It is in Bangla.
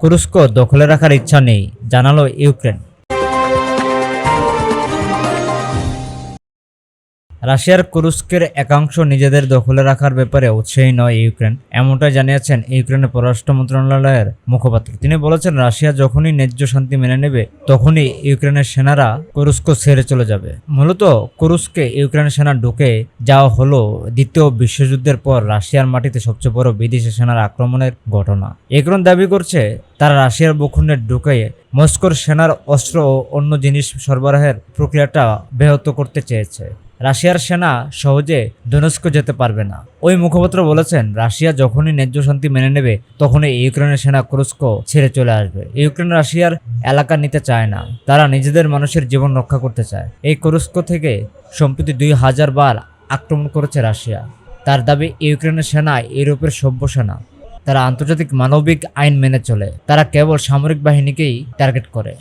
কুরস্ক দখলে রাখার ইচ্ছা নেই জানালো ইউক্রেন। রাশিয়ার কুরুস্কের একাংশ নিজেদের দখলে রাখার ব্যাপারে উৎসাহী নয় ইউক্রেন। এমনটাই জানিয়েছেন ইউক্রেনের পররাষ্ট্র মন্ত্রণালয়ের মুখপাত্র। তিনি বলেছেন, রাশিয়া যখনই ন্যায্য শান্তি মেনে নেবে, তখনই ইউক্রেনের সেনারা কুরুস্ক ছেড়ে চলে যাবে। মূলত কুরুস্কে ইউক্রেনের সেনা ঢুকে যাওয়া হলো দ্বিতীয় বিশ্বযুদ্ধের পর রাশিয়ার মাটিতে সবচেয়ে বড় বিদেশি সেনার আক্রমণের ঘটনা। ইউক্রেন দাবি করছে, তারা রাশিয়ার ভূখণ্ডে ঢুকে মস্কোর সেনার অস্ত্র ও অন্য জিনিস সরবরাহের প্রক্রিয়াটা ব্যাহত করতে চেয়েছে। রাশিয়ার সেনা সহজে ডোনস্ক যেতে পারবে না। ওই মুখপাত্র বলেছেন, রাশিয়া যখনই ন্যায্য শান্তি মেনে নেবে, তখনই ইউক্রেনের সেনা কুরস্ক ছেড়ে চলে আসবে। ইউক্রেন রাশিয়ার এলাকা নিতে চায় না। তারা নিজেদের মানুষের জীবন রক্ষা করতে চায়। এই কুরস্ক থেকে সম্প্রতি দুই হাজার বার আক্রমণ করেছে রাশিয়া। তার দাবি, ইউক্রেনের সেনা ইউরোপের সভ্য সেনা। তারা আন্তর্জাতিক মানবিক আইন মেনে চলে। তারা কেবল সামরিক বাহিনীকেই টার্গেট করে।